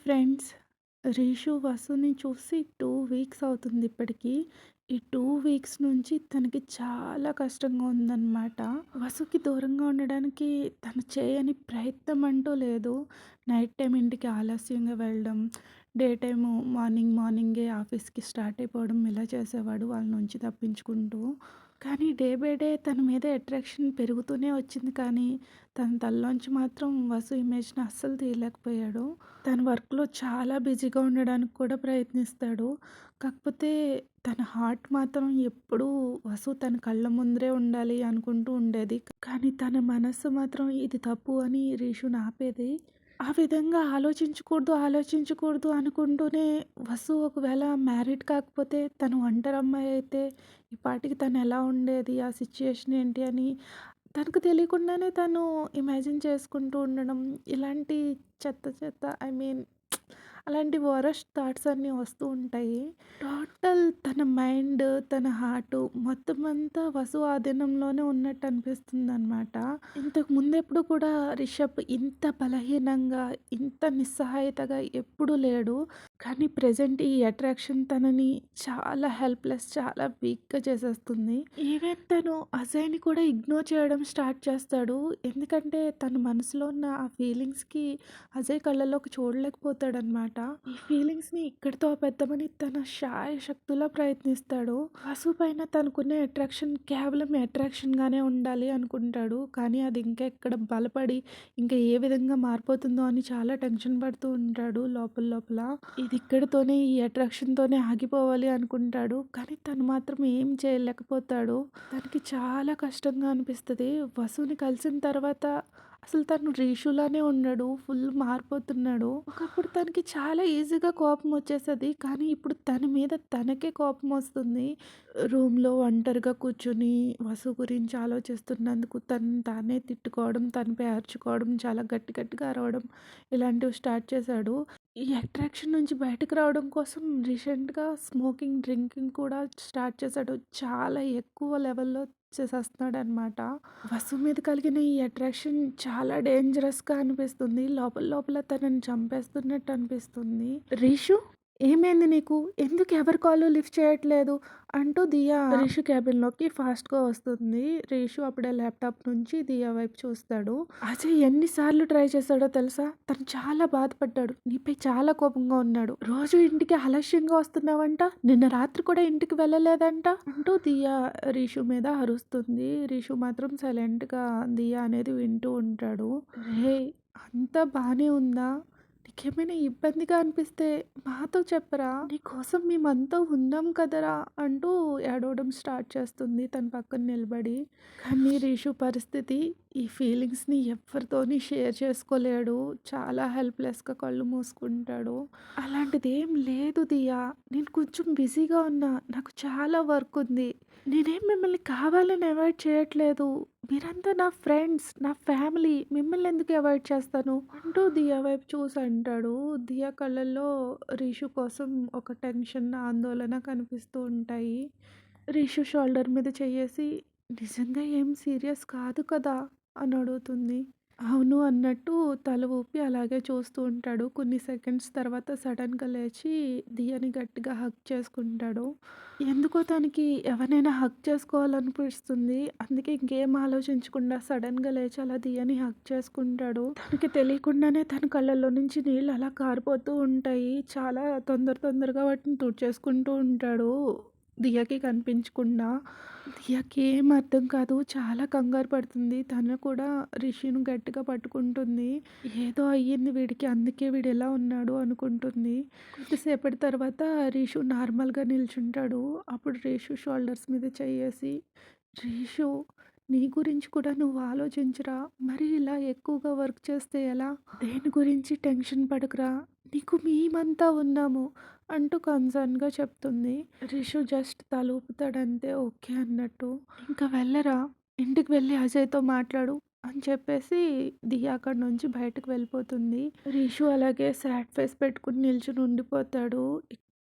Friends. Rishu వసుని చూసి two weeks అవుతుంది ఇప్పటికీ ఈ టూ వీక్స్ నుంచి తనకి చాలా కష్టంగా ఉందన్నమాట వసుకి దూరంగా ఉండడానికి తను చేయని ప్రయత్నం అంటూ లేదు. నైట్ టైం ఇంటికి ఆలస్యంగా వెళ్ళడం, డే టైము మార్నింగ్ మార్నింగే ఆఫీస్‌కి స్టార్ట్ అయిపోవడం ఇలా చేసేవాడు వాళ్ళ నుంచి తప్పించుకుంటూ. కానీ డే బై డే తన మీద అట్రాక్షన్ పెరుగుతూనే వచ్చింది కానీ, తన తల్లోంచి మాత్రం వసు ఇమేజ్‌ని అస్సలు తీయలేకపోయాడు. తన వర్క్‌లో చాలా బిజీగా ఉండడానికి కూడా ప్రయత్నిస్తాడు. కాకపోతే తన హార్ట్ మాత్రం ఎప్పుడూ వసు తన కళ్ళ ముందరే ఉండాలి అనుకుంటూ ఉండేది. కానీ తన మనస్సు మాత్రం ఇది తప్పు అని రీషుని ఆపేది. ఆ విధంగా ఆలోచించకూడదు, ఆలోచించకూడదు అనుకుంటూనే వసు ఒకవేళ మ్యారీడ్ కాకపోతే తను ఒంటరమ్మాయి అయితే ఈ పాటికి తను ఎలా ఉండేది? ఆ సిచ్యుయేషన్ ఏంటి అని తనకు తెలియకుండానే తను ఇమాజిన్ చేసుకుంటూ ఉండడం. ఇలాంటి చెత్త చెత్త ఐ మీన్ అలాంటి వరస్ట్ థాట్స్ అన్నీ వస్తూ ఉంటాయి. టోటల్ తన మైండ్, తన హార్ట్ మొత్తం అంతా వసు ఆధీనంలోనే ఉన్నట్టు అనిపిస్తుంది అనమాట ఇంతకు ముందెప్పుడు కూడా రిషబ్ ఇంత బలహీనంగా, ఇంత నిస్సహాయతగా ఎప్పుడూ లేడు. కానీ ప్రజెంట్ ఈ అట్రాక్షన్ తనని చాలా హెల్ప్‌లెస్, చాలా వీక్‌గా చేసేస్తుంది. ఈవెన్ తను అజయ్‌ని కూడా ఇగ్నోర్ చేయడం స్టార్ట్ చేస్తాడు. ఎందుకంటే తన మనసులో ఉన్న ఆ ఫీలింగ్స్‌కి అజయ్ కళ్ళలోకి చూడలేకపోతాడనమాట. ఈ ఫీలింగ్స్‌ని ఇక్కడితో ఆపేద్దామని తన శాయశక్తులా ప్రయత్నిస్తాడు. వసు పైన తనకున్న అట్రాక్షన్ కేవలం అట్రాక్షన్‌గానే ఉండాలి అనుకుంటాడు. కానీ అది ఇంకా ఎక్కడ బలపడి ఇంకా ఏ విధంగా మారిపోతుందో అని చాలా టెన్షన్ పడుతూ ఉంటాడు లోపల లోపల. ఇది ఇక్కడితోనే ఈ అట్రాక్షన్‌తోనే ఆగిపోవాలి అనుకుంటాడు. కానీ తను మాత్రం ఏం చేయలేకపోతాడు. తనకి చాలా కష్టంగా అనిపిస్తుంది వసుని కలిసిన తర్వాత అసలు తను రీషులానే ఉన్నాడు ఫుల్ మారిపోతున్నాడు. ఒకప్పుడు తనకి చాలా ఈజీగా కోపం వచ్చేసేది. కానీ ఇప్పుడు తన మీద తనకే కోపం వస్తుంది. రూమ్‌లో ఒంటరిగా కూర్చొని వసు గురించి ఆలోచిస్తున్నందుకు తను తానే తిట్టుకోవడం, తనపై అరుచుకోవడం, చాలా గట్టి గట్టిగా అరవడం ఇలాంటివి స్టార్ట్ చేశాడు. ఈ అట్రాక్షన్ నుంచి బయటకు రావడం కోసం రీసెంట్‌గా స్మోకింగ్, డ్రింకింగ్ కూడా స్టార్ట్ చేశాడు. చాలా ఎక్కువ లెవెల్‌లో చేసేస్తున్నాడనమాట. వసు మీద కలిగిన ఈ అట్రాక్షన్ చాలా డేంజరస్‌గా అనిపిస్తుంది. లోపల లోపల తనని చంపేస్తున్నట్టు అనిపిస్తుంది. రీషు ఏమైంది నీకు? ఎందుకు ఎవరి కాలు లిఫ్ట్ చేయట్లేదు? అంటూ దియా రీషు క్యాబిన్‌లోకి ఫాస్ట్‌గా వస్తుంది. రీషు అప్పుడే ల్యాప్‌టాప్ నుంచి దియా వైపు చూస్తాడు. అజయ్ ఎన్ని సార్లు ట్రై చేశాడో తెలుసా? తను చాలా బాధపడ్డాడు. నీపై చాలా కోపంగా ఉన్నాడు. రోజు ఇంటికి ఆలస్యంగా వస్తున్నావంట. నిన్న రాత్రి కూడా ఇంటికి వెళ్ళలేదంట. అంటూ దియా రీషు మీద అరుస్తుంది. రీషు మాత్రం సైలెంట్‌గా దియా అనేది వింటూ ఉంటాడు. రేయ్! అంతా బానే ఉందా? నీకేమైనా ఇబ్బందిగా అనిపిస్తే మాతో చెప్పరా? నీకోసం మేమంతా ఉన్నాం కదరా! అంటూ ఏడవడం స్టార్ట్ చేస్తుంది తన పక్కన నిలబడి. కానీ రీషు పరిస్థితి ఈ ఫీలింగ్స్‌ని ఎవరితోని షేర్ చేసుకోలేడు. చాలా హెల్ప్‌లెస్‌గా కళ్ళు మూసుకుంటాడు. అలాంటిది ఏం లేదు దియా. నేను కొంచెం బిజీగా ఉన్నా. నాకు చాలా వర్క్ ఉంది. నేనేం మిమ్మల్ని కావాలని అవాయిడ్ చేయట్లేదు. మీరంతా నా ఫ్రెండ్స్, నా ఫ్యామిలీ. మిమ్మల్ని ఎందుకు అవాయిడ్ చేస్తాను? అంటూ దియా వైపు చూసి అంటాడు. దియా కళ్ళల్లో రీషు కోసం ఒక టెన్షన్, ఆందోళన కనిపిస్తూ ఉంటాయి. రీషు షోల్డర్ మీద చేయేసి నిజంగా ఏం సీరియస్ కాదు కదా? అని అడుగుతుంది. అవును అన్నట్టు తల ఊపి అలాగే చూస్తూ ఉంటాడు. కొన్ని సెకండ్స్ తర్వాత సడెన్‌గా లేచి దియని గట్టిగా హగ్ చేసుకుంటాడు. ఎందుకో తనకి ఎవరినైనా హగ్ చేసుకోవాలనిపిస్తుంది. అందుకే ఇంకేం ఆలోచించకుండా సడెన్‌గా లేచి అలా దియని హగ్ చేసుకుంటాడు. తనకి తెలియకుండానే తన కళ్ళల్లో నుంచి నీళ్ళు అలా కారిపోతూ ఉంటాయి. చాలా తొందర తొందరగా వాటిని తుడిచేసుకుంటూ ఉంటాడు. దియకి కనిపించకుండా. దియకి ఏం అర్థం కాదు. చాలా కంగారు పడుతుంది. తను కూడా రిషిను గట్టిగా పట్టుకుంటుంది. ఏదో అయ్యింది వీడికి అందుకే వీడు ఎలా ఉన్నాడు అనుకుంటుంది. కొద్దిసేపటి తర్వాత రీషు నార్మల్‌గా నిల్చుంటాడు. అప్పుడు రీషు షోల్డర్స్ మీద చేయేసి రీషు నీ గురించి కూడా నువ్వు ఆలోచించరా? మరి ఇలా ఎక్కువగా వర్క్ చేస్తే ఎలా? దేని గురించి టెన్షన్ పడకురా. నీకు మేమంతా ఉన్నాము. అంటూ కన్సర్న్‌గా చెప్తుంది. రిషు జస్ట్ తలుపుతాడంతే ఓకే అన్నట్టు. ఇంకా వెళ్ళరా? ఇంటికి వెళ్ళి అజయ్‌తో మాట్లాడు అని చెప్పేసి దియా అక్కడి నుంచి బయటకు వెళ్ళిపోతుంది. రిషు అలాగే సాడ్ ఫేస్ పెట్టుకొని నిల్చొని ఉండిపోతాడు.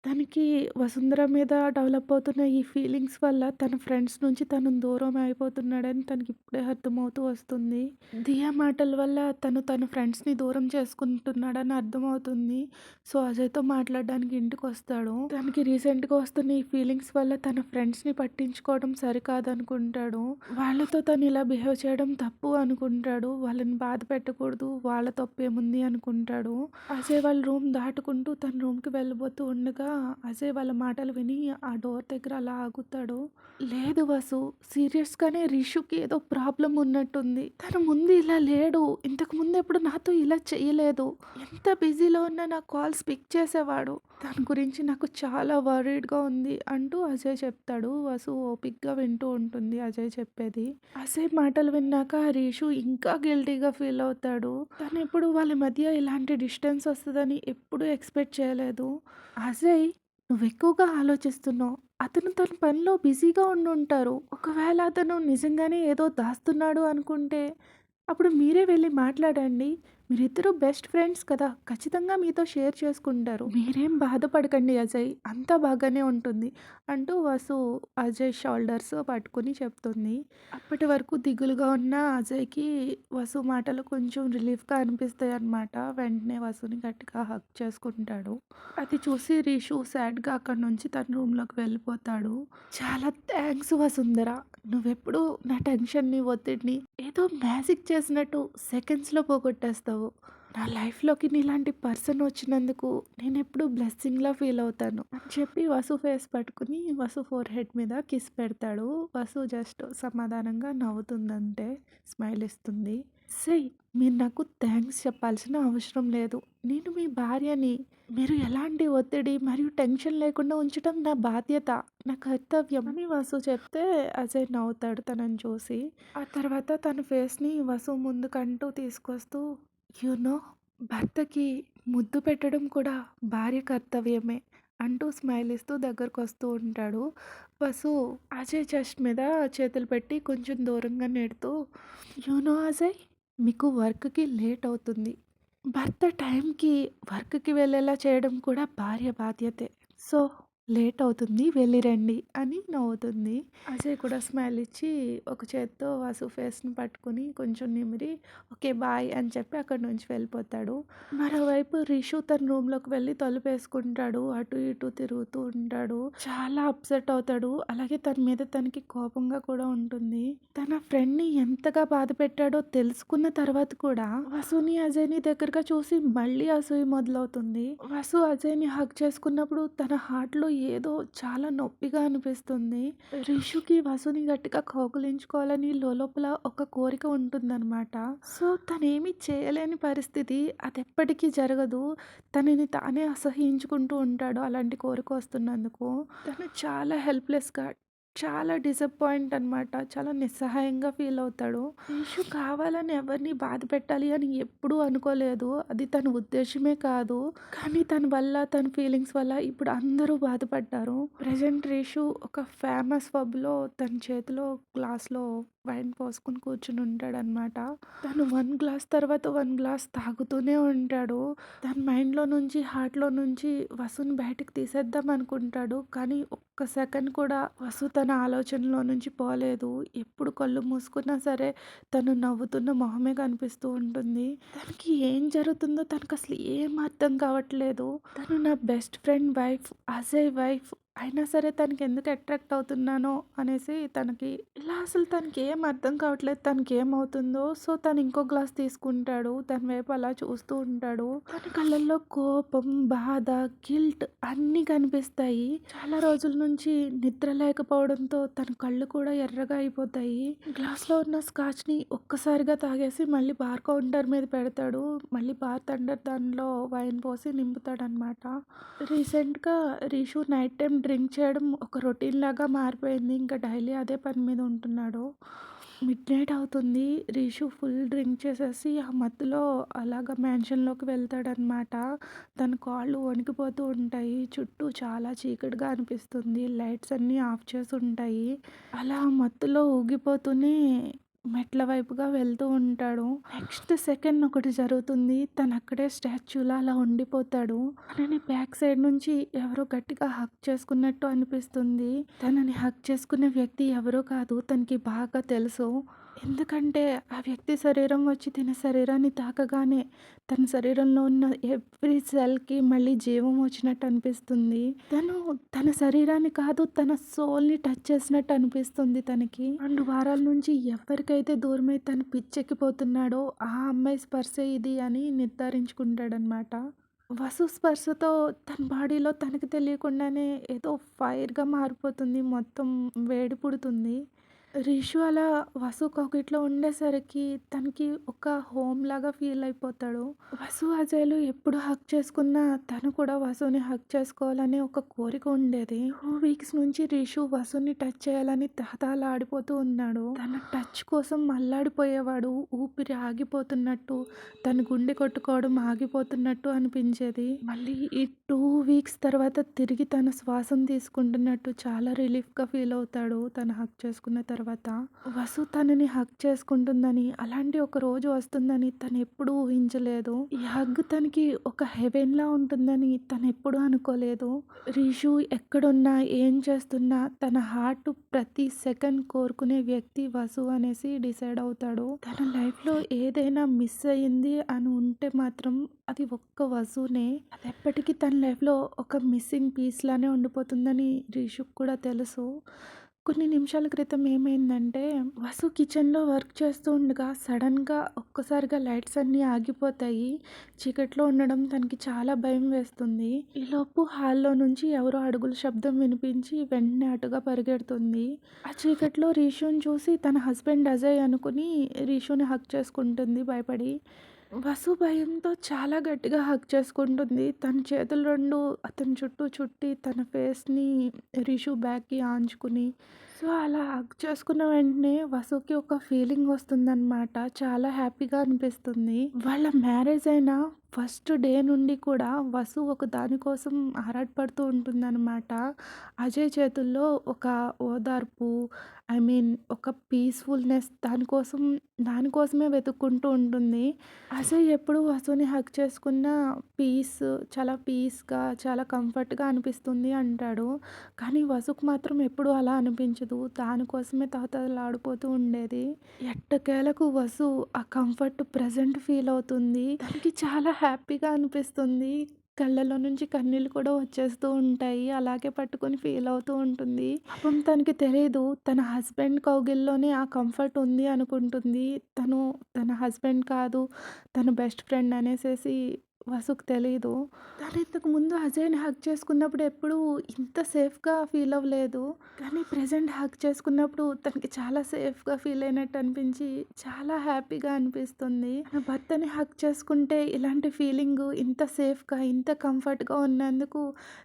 తనకి వసుంధర మీద డెవలప్ అవుతున్న ఈ ఫీలింగ్స్ వల్ల తన ఫ్రెండ్స్ నుంచి తను దూరం అయిపోతున్నాడని తనకి ఇప్పుడే అర్థమవుతూ వస్తుంది. దియా మాటల వల్ల తను తన ఫ్రెండ్స్‌ని దూరం చేసుకుంటున్నాడని అర్థమవుతుంది. సో, అజయ్‌తో మాట్లాడడానికి ఇంటికొస్తాడు. తనకి రీసెంట్‌గా వస్తున్న ఈ ఫీలింగ్స్ వల్ల తన ఫ్రెండ్స్‌ని పట్టించుకోవడం సరికాదనుకుంటాడు. వాళ్ళతో తను ఇలా బిహేవ్ చేయడం తప్పు అనుకుంటాడు. వాళ్ళని బాధ పెట్టకూడదు. వాళ్ళ తప్పేముంది అనుకుంటాడు. అజయ్ వాళ్ళ రూమ్ దాటుకుంటూ తన రూమ్‌కి వెళ్ళబోతూ ఉండగా అజయ్ వాళ్ళ మాటలు విని ఆ డోర్ దగ్గర అలా ఆగుతాడు. లేదు వసు సీరియస్‌గానే రిషుకి ఏదో ప్రాబ్లం ఉన్నట్టుంది. తను ముందు ఇలా లేడు. ఇంతకు ముందు ఎప్పుడు నాతో ఇలా చేయలేదు. ఎంత బిజీలో ఉన్నా నా కాల్స్ పిక్ చేసేవాడు. దాని గురించి నాకు చాలా వరీడ్‌గా ఉంది అంటూ అజయ్ చెప్తాడు. వసు ఓపిక్గా వింటూ ఉంటుంది అజయ్ చెప్పేది. అజయ్ మాటలు విన్నాక రీషు ఇంకా గిల్టీగా ఫీల్ అవుతాడు. తను ఎప్పుడు వాళ్ళ మధ్య ఇలాంటి డిస్టెన్స్ వస్తుందని ఎప్పుడూ ఎక్స్‌పెక్ట్ చేయలేదు. అజయ్ నువ్వు ఎక్కువగా ఆలోచిస్తున్నావు. అతను తన పనిలో బిజీగా ఉండుంటారు. ఒకవేళ అతను నిజంగానే ఏదో దాస్తున్నాడు అనుకుంటే, అప్పుడు మీరే వెళ్ళి మాట్లాడండి. మీరిద్దరూ బెస్ట్ ఫ్రెండ్స్ కదా! ఖచ్చితంగా మీతో షేర్ చేసుకుంటారు. మీరేం బాధపడకండి అజయ్. అంతా బాగానే ఉంటుంది. అంటూ వసు అజయ్ షోల్డర్స్ పట్టుకొని చెప్తుంది. అప్పటి వరకు దిగులుగా ఉన్న అజయ్‌కి వసు మాటలు కొంచెం రిలీఫ్‌గా అనిపిస్తాయి అనమాట వెంటనే వసుని గట్టిగా హక్ చేసుకుంటాడు. అది చూసి రీషు సాడ్‌గా అక్కడ నుంచి తన రూమ్‌లోకి వెళ్ళిపోతాడు. చాలా థ్యాంక్స్ వసుంధర. నువ్వెప్పుడూ నా టెన్షన్‌ని, ఒత్తిడిని ఏదో మ్యాజిక్ చేసినట్టు సెకండ్స్‌లో పోగొట్టేస్తావు. నా లైఫ్‌లోకి నీలాంటి పర్సన్ వచ్చినందుకు నేను ఎప్పుడు బ్లెస్సింగ్‌లా ఫీల్ అవుతాను. అని చెప్పి వసు ఫేస్ పట్టుకొని వసు ఫోర్ హెడ్ మీద కిస్ పెడతాడు. వసు జస్ట్ సమాధానంగా నవ్వుతుందంటే స్మైల్ ఇస్తుంది. సీ మీరు నాకు థ్యాంక్స్ చెప్పాల్సిన అవసరం లేదు. నేను మీ భార్యని. మీరు ఎలాంటి ఒత్తిడి మరియు టెన్షన్ లేకుండా ఉంచడం నా బాధ్యత. నా కర్తవ్యం అని వసు చెప్తే అజయ్ నవ్వుతాడు తనని చూసి. ఆ తర్వాత తన ఫేస్‌ని వసు ముందుకంటూ తీసుకొస్తూ యూ నో భర్తకి ముద్దు పెట్టడం కూడా భార్య కర్తవ్యమే అంటూ స్మైల్ ఇస్తూ దగ్గరకు వస్తూ ఉంటాడు. వసు అజయ్ చెస్ట్ మీద చేతులు పెట్టి కొంచెం దూరంగా నెడుతూ యూ నో అజయ్ మీకు వర్క్‌కి లేట్ అవుతుంది. భర్త టైంకి వర్క్‌కి వెళ్ళేలా చేయడం కూడా భార్య బాధ్యతే. సో, లేట్ అవుతుంది వెళ్ళి రండి అని నవ్వుతుంది. అజయ్ కూడా స్మైల్ ఇచ్చి ఒక చేత్తో వాసు ఫేస్‌ని పట్టుకొని కొంచెం నిమిరి ఓకే బాయ్ అని చెప్పి అక్కడి నుంచి వెళ్ళిపోతాడు. మరోవైపు రిషు తన రూమ్‌లోకి వెళ్ళి తలుపేసుకుంటాడు. అటు ఇటు తిరుగుతూ ఉంటాడు. చాలా అప్సెట్ అవుతాడు. అలాగే తన మీద తనకి కోపంగా కూడా ఉంటుంది. తన ఫ్రెండ్‌ని ఎంతగా బాధపెట్టాడో తెలుసుకున్న తర్వాత కూడా వసుని, అజయ్‌ని దగ్గరగా చూసి మళ్ళీ అసూయ మొదలవుతుంది. వసు అజయ్‌ని హక్ చేసుకున్నప్పుడు తన హార్ట్‌లో ఏదో చాలా నొప్పిగా అనిపిస్తుంది. రిషుకి వసుని గట్టిగా కోకులించుకోవాలని లోలోపల ఒక కోరిక ఉంటుందన్నమాట. సో, తనేమి చేయలేని పరిస్థితి. అది ఎప్పటికీ జరగదు. తనని తానే అసహ్యించుకుంటూ ఉంటాడు అలాంటి కోరిక వస్తున్నందుకు. తను చాలా హెల్ప్‌లెస్‌గా చాలా డిసప్పాయింట్ అనమాట. చాలా నిస్సహాయంగా ఫీల్ అవుతాడు. రిషు కావాలని ఎవరిని బాధ పెట్టాలి అని ఎప్పుడూ అనుకోలేదు. అది తన ఉద్దేశమే కాదు. కానీ తన వల్ల తన ఫీలింగ్స్ వల్ల ఇప్పుడు అందరూ బాధపడ్డారు. ప్రెజెంట్ రేషు ఒక ఫేమస్ పబ్‌లో తన చేతిలో గ్లాస్‌లో వైన్ పోసుకొని కూర్చుని ఉంటాడనమాట. తను వన్ గ్లాస్ తర్వాత వన్ గ్లాస్ తాగుతూనే ఉంటాడు. తన మైండ్‌లో నుంచి, హార్ట్‌లో నుంచి వసుని బయటకు తీసేద్దాం అనుకుంటాడు. కానీ ఒక్క సెకండ్ కూడా వసు తన ఆలోచనలో నుంచి పోలేదు. ఎప్పుడు కళ్ళు మూసుకున్నా సరే తను నవ్వుతున్న మొహమే కనిపిస్తూ ఉంటుంది. తనకి ఏం జరుగుతుందో తనకసలు ఏం అర్థం కావట్లేదు. తను నా best friend wife, Ajay wife అయినా సరే తనకి ఎందుకు అట్రాక్ట్ అవుతున్నానో అనేసి తనకి ఇలా అసలు తనకి ఏం అర్థం కావట్లేదు. తనకి ఏమవుతుందో సో, తను ఇంకో గ్లాస్ తీసుకుంటాడు. తన వైపు అలా చూస్తూ ఉంటాడు. తన కళ్ళల్లో కోపం, బాధ, గిల్ట్ అన్నీ కనిపిస్తాయి. చాలా రోజుల నుంచి నిద్ర లేకపోవడంతో తన కళ్ళు కూడా ఎర్రగా అయిపోతాయి. గ్లాస్‌లో ఉన్న స్కాచ్‌ని ఒక్కసారిగా తాగేసి మళ్ళీ బార్ కౌంటర్ మీద పెడతాడు. మళ్ళీ బార్ తండర్ దానిలో వైన్ పోసి నింపుతాడనమాట. రీసెంట్‌గా రీషు నైట్ టైం డ్రింక్ చేయడం ఒక రొటీన్ లాగా మారిపోయింది. ఇంకా డైలీ అదే పని మీద ఉంటున్నాడు. మిడ్‌నైట్ అవుతుంది. రీషు ఫుల్ డ్రింక్ చేసేసి ఆ మత్తులో అలాగా మ్యాన్షన్‌లోకి వెళ్తాడనమాట. తన కాళ్ళు వణికిపోతూ ఉంటాయి. చుట్టూ చాలా చీకటిగా అనిపిస్తుంది. లైట్స్ అన్నీ ఆఫ్ చేసి ఉంటాయి అలా మత్తులో ఊగిపోతూనే మెట్ల వైపుగా వెళ్తూ ఉంటాడు. నెక్స్ట్ సెకండ్ ఒకటి జరుగుతుంది. తనక్కడే స్టాచ్యూలా అలా ఉండిపోతాడు. తనని బ్యాక్ సైడ్ నుంచి ఎవరో గట్టిగా హక్ చేసుకున్నట్టు అనిపిస్తుంది. తనని హక్ చేసుకునే వ్యక్తి ఎవరో కాదు. తనకి బాగా తెలుసు. ఎందుకంటే ఆ వ్యక్తి శరీరం వచ్చి తన శరీరాన్ని తాకగానే తన శరీరంలో ఉన్న ఎవ్రీ సెల్‌కి మళ్ళీ జీవం వచ్చినట్టు అనిపిస్తుంది. తను తన శరీరాన్ని కాదు తన సోల్‌ని టచ్ చేసినట్టు అనిపిస్తుంది తనకి. రెండు వారాల నుంచి ఎవరికైతే దూరమై తను పిచ్చెక్కిపోతున్నాడో ఆ అమ్మాయి స్పర్శే ఇది అని నిర్ధారించుకుంటాడనమాట. వసు స్పర్శతో తన బాడీలో తనకి తెలియకుండానే ఏదో ఫైర్‌గా మారిపోతుంది. మొత్తం వేడి పుడుతుంది. రిషు అలా వసు కౌగిట్లో ఉండేసరికి తనకి ఒక హోమ్ లాగా ఫీల్ అయిపోతాడు. వసు, అజయ్‌లు ఎప్పుడు హక్ చేసుకున్నా తను కూడా వసుని హక్ చేసుకోవాలనే ఒక కోరిక ఉండేది. టూ వీక్స్ నుంచి రిషు వసుని టచ్ చేయాలని తహతహలాడిపోతూ ఉన్నాడు. తన టచ్ కోసం మల్లాడిపోయేవాడు ఊపిరి ఆగిపోతున్నట్టు, తన గుండె కొట్టుకోవడం ఆగిపోతున్నట్టు అనిపించేది. మళ్ళీ ఈ టూ వీక్స్ తర్వాత తిరిగి తన శ్వాసం తీసుకుంటున్నట్టు చాలా రిలీఫ్‌గా ఫీల్ అవుతాడు. తను హక్ చేసుకున్న తర్వాత. తర్వాత వసు తనని హక్ చేసుకుంటుందని, అలాంటి ఒక రోజు వస్తుందని తను ఎప్పుడూ ఊహించలేదు. ఈ హగ్ తనకి ఒక హెవెన్‌లా ఉంటుందని తను ఎప్పుడూ అనుకోలేదు. రిషు ఎక్కడున్నా, ఏం చేస్తున్నా తన హార్ట్ ప్రతి సెకండ్ కోరుకునే వ్యక్తి వసు అనేసి డిసైడ్ అవుతాడు. తన లైఫ్‌లో ఏదైనా మిస్ అయింది అని ఉంటే మాత్రం అది ఒక్క వసునే. అది ఎప్పటికీ తన లైఫ్‌లో ఒక మిస్సింగ్ పీస్ లానే ఉండిపోతుందని రిషుకి కూడా తెలుసు. కొన్ని నిమిషాల క్రితం ఏమైందంటే వసు కిచెన్‌లో వర్క్ చేస్తూ ఉండగా సడన్గా ఒక్కసారిగా లైట్స్ అన్నీ ఆగిపోతాయి. చీకట్లో ఉండడం తనకి చాలా భయం వేస్తుంది. ఈలోపు హాల్‌లో నుంచి ఎవరో అడుగుల శబ్దం వినిపించి వెంటనే అటుగా పరిగెడుతుంది. ఆ చీకట్లో రీషోని చూసి తన హస్బెండ్ అజయ్ అనుకుని రీషోని హక్ చేసుకుంటుంది భయపడి. వసు భయంతో చాలా గట్టిగా హక్ చేసుకుంటుంది. తన చేతులు రెండు అతని చుట్టూ చుట్టి తన ఫేస్‌ని రిషు బ్యాక్‌కి ఆంచుకుని సో, అలా హక్ చేసుకున్న వెంటనే వసుకి ఒక ఫీలింగ్ వస్తుందనమాట. చాలా హ్యాపీగా అనిపిస్తుంది. వాళ్ళ మ్యారేజ్ అయినా ఫస్ట్ డే నుండి కూడా వసు ఒక దానికోసం ఆరాటపడుతూ ఉంటుందన్నమాట అజయ్ చేతుల్లో ఒక ఓదార్పు, ఐ మీన్ ఒక పీస్‌ఫుల్‌నెస్ దానికోసం దానికోసమే వెతుక్కుంటూ ఉంటుంది. అజయ్ ఎప్పుడు వసుని హక్ చేసుకున్న పీస్ చాలా పీస్‌గా, చాలా కంఫర్ట్‌గా అనిపిస్తుంది అంటాడు. కానీ వసుకు మాత్రం ఎప్పుడూ అలా అనిపించదు. దానికోసమే తహతలాడిపోతూ ఉండేది. ఎట్టకేలకు వసు ఆ కంఫర్ట్ ప్రెజెంట్ ఫీల్ అవుతుంది. దానికి చాలా హ్యాపీగా అనిపిస్తుంది. కళ్ళలో నుంచి కన్నీళ్ళు కూడా వచ్చేస్తూ ఉంటాయి. అలాగే పట్టుకొని ఫీల్ అవుతూ ఉంటుంది. పాపం తనకి తెలియదు తన హస్బెండ్ కౌగిల్లోనే ఆ కంఫర్ట్ ఉంది అనుకుంటుంది. తను తన హస్బెండ్ కాదు. తన బెస్ట్ ఫ్రెండ్ అనేసేసి వసుకు తెలీదు. తను ఇంతకు ముందు అజయ్‌ని హక్ చేసుకున్నప్పుడు ఎప్పుడూ ఇంత సేఫ్‌గా ఫీల్ అవ్వలేదు. కానీ ప్రజెంట్ హక్ చేసుకున్నప్పుడు తనకి చాలా సేఫ్‌గా ఫీల్ అయినట్టు అనిపించి చాలా హ్యాపీగా అనిపిస్తుంది. తన భర్తని హక్ చేసుకుంటే ఇలాంటి ఫీలింగ్ ఇంత సేఫ్‌గా, ఇంత కంఫర్ట్‌గా ఉన్నందుకు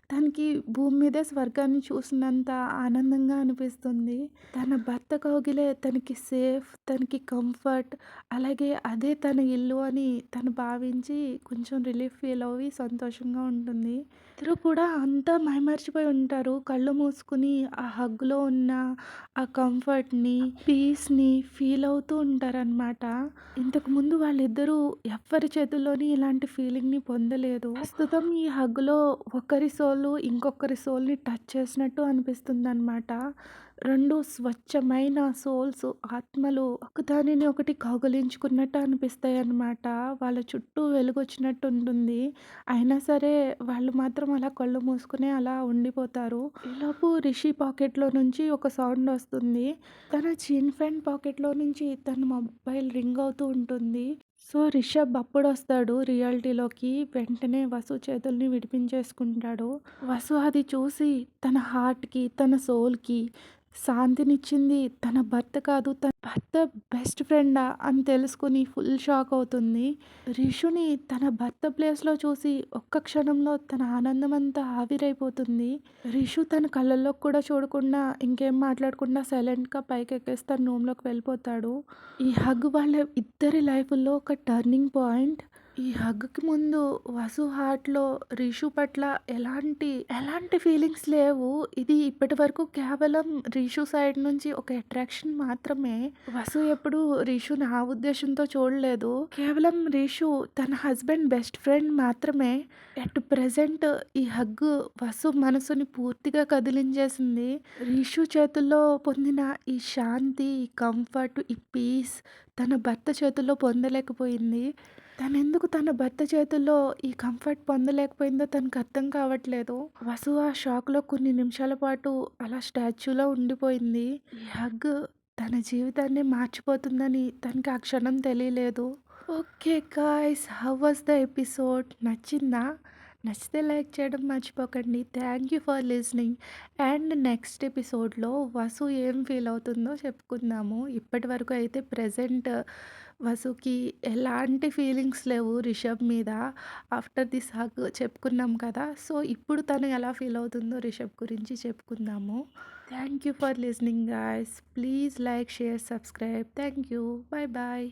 తనకి భూమి మీదే స్వర్గాన్ని చూసినంత ఆనందంగా అనిపిస్తుంది. తన భర్త కౌగిలే తనకి సేఫ్, తనకి కంఫర్ట్ అలాగే అదే తన ఇల్లు అని తను భావించి కొంచెం రిలీఫ్ ఫీల్ అవి సంతోషంగా ఉంటుంది. ఇద్దరు కూడా అంతా మైమర్చిపోయి ఉంటారు. కళ్ళు మూసుకొని ఆ హగ్‌లో ఉన్న ఆ కంఫర్ట్‌ని, పీస్‌ని ఫీల్ అవుతూ ఉంటారనమాట. ఇంతకుముందు వాళ్ళిద్దరూ ఎవ్వరి చేతుల్లోని ఇలాంటి ఫీలింగ్‌ని పొందలేదు. ప్రస్తుతం ఈ హగ్‌లో ఒకరి సోలు ఇంకొకరి సోల్‌ని టచ్ చేసినట్టు అనిపిస్తుంది అనమాట రెండు స్వచ్ఛమైన సోల్స్ ఆత్మలు ఒకదానిని ఒకటి కౌగిలించుకున్నట్టు అనిపిస్తాయన్నమాట. వాళ్ళ చుట్టూ వెలుగొచ్చినట్టు ఉంటుంది. అయినా సరే వాళ్ళు మాత్రం అలా కళ్ళు మూసుకుని అలా ఉండిపోతారు. ఈలోపు రిషి పాకెట్‌లో నుంచి ఒక సౌండ్ వస్తుంది. తన జీన్ ఫ్రెండ్ పాకెట్‌లో నుంచి తన మొబైల్ రింగ్ అవుతూ ఉంటుంది. సో, రిషబ్ అప్పుడు వస్తాడు రియాలిటీలోకి. వెంటనే వసు చేతుల్ని విడిపించేసుకుంటాడు. వసు అది చూసి తన హార్ట్‌కి, తన సోల్‌కి శాంతినిచ్చింది తన భర్త కాదు. తన భర్త బెస్ట్ ఫ్రెండా అని తెలుసుకొని ఫుల్ షాక్ అవుతుంది. రిషుని తన భర్త ప్లేస్‌లో చూసి ఒక్క క్షణంలో తన ఆనందం అంతా ఆవిరైపోతుంది. రిషు తన కళ్ళల్లో కూడా చూడకుండా ఇంకేం మాట్లాడకుండా సైలెంట్‌గా పైకెక్కేసి తన రూమ్‌లోకి వెళ్ళిపోతాడు. ఈ హగ్ వాళ్ళ ఇద్దరి లైఫ్‌లో ఒక టర్నింగ్ పాయింట్. ఈ హగ్‌కి ముందు వసు హార్ట్‌లో రిషు పట్ల ఎలాంటి, ఎలాంటి ఫీలింగ్స్ లేవు. ఇది ఇప్పటివరకు కేవలం రిషు సైడ్ నుంచి ఒక అట్రాక్షన్ మాత్రమే. వసు ఎప్పుడు రిషుని నా ఉద్దేశంతో చూడలేదు. కేవలం రిషు తన హస్బెండ్ బెస్ట్ ఫ్రెండ్ మాత్రమే. అట్ ప్రెజెంట్ ఈ హగ్ వసు మనసుని పూర్తిగా కదిలించేసింది. రిషు చేతుల్లో పొందిన ఈ శాంతి, ఈ కంఫర్ట్, ఈ పీస్ తన భర్త చేతుల్లో పొందలేకపోయింది. తనెందుకు తన భర్త చేతుల్లో ఈ కంఫర్ట్ పొందలేకపోయిందో తనకు అర్థం కావట్లేదు. వసు ఆ షాక్‌లో కొన్ని నిమిషాల పాటు అలా స్టాచ్యూలో ఉండిపోయింది. ఈ హగ్ తన జీవితాన్నే మార్చిపోతుందని తనకి ఆ క్షణం తెలియలేదు. Okay guys how was the episode? నచ్చిందా? నచ్చితే లైక్ చేయడం మర్చిపోకండి. Thank you for listening. And next ఎపిసోడ్‌లో వసు ఏం ఫీల్ అవుతుందో చెప్పుకుందాము. ఇప్పటివరకు అయితే ప్రెజెంట్ వసుకి ఎలాంటి ఫీలింగ్స్ లేవు రిషబ్ మీద. ఆఫ్టర్ దిస్ హగ్ చెప్పుకున్నాం కదా! సో, ఇప్పుడు తను ఎలా ఫీల్ అవుతుందో రిషబ్ గురించి చెప్పుకుందాము. Thank you for listening guys please like, share, subscribe. Thank you. Bye bye.